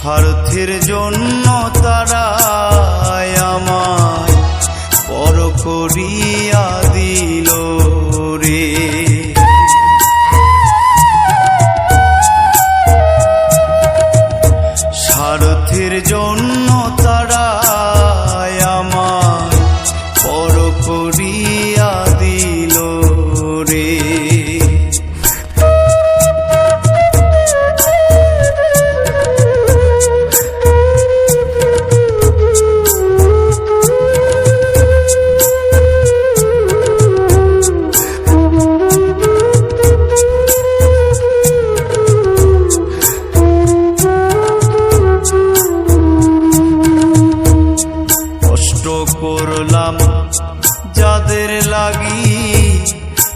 স্বার্থের জন্য তারা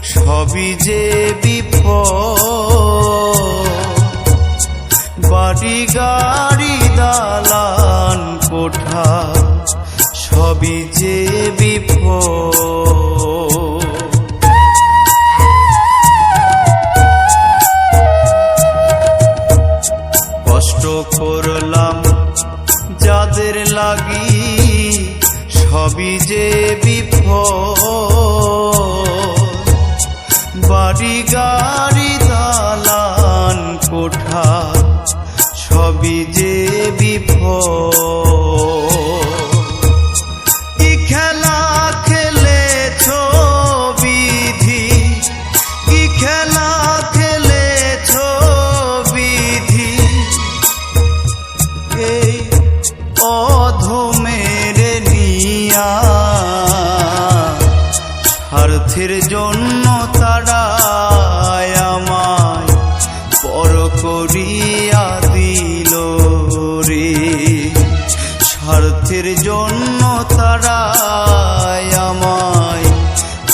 সবই যে বিপদ। বাড়ি গাড়ি দালান কোঠা সবই যে বিপদ। কষ্ট করলাম যাদের লাগি সবই যে বিপদ। বাড়ি জন্য তারা আমায় পর করিয়া দিল রে। স্বার্থের জন্য তারা আমায়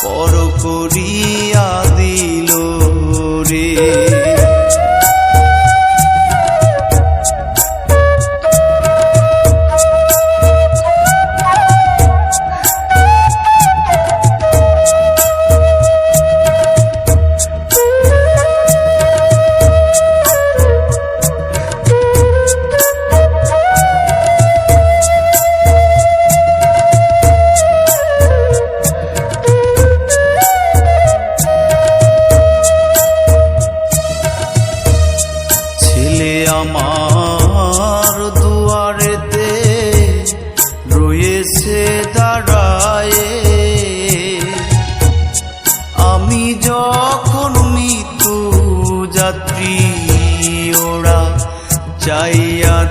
পর করিয়া দিল রে।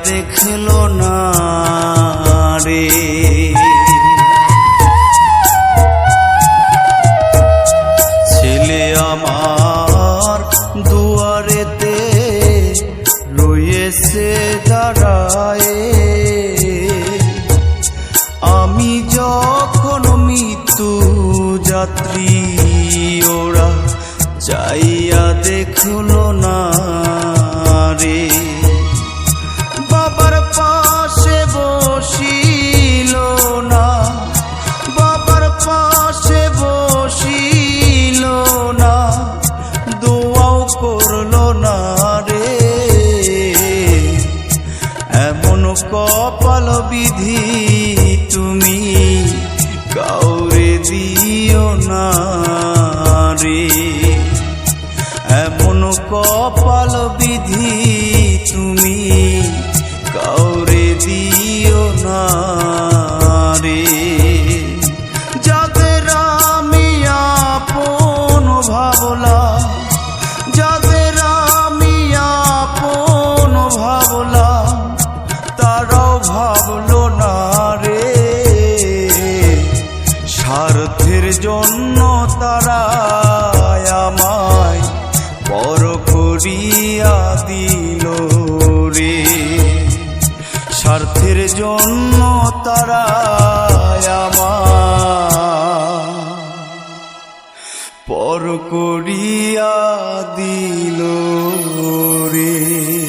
দেখল না রে। ছেলে আমার দুয়ারেতে রয়েছে দাঁড়ায়ে। আমি যখন মৃত্যু যাত্রী, ওরা চাইয়া দেখল না পাশে বসিল না, দোয়াও করল না রে। এমন কপাল বিধি তুমি কাউরে দিও না রে। এমন কপাল বিধি তুমি করিয়া দিল রে। স্বার্থের জন্য তারা আমার পর করিয়া দিল রে।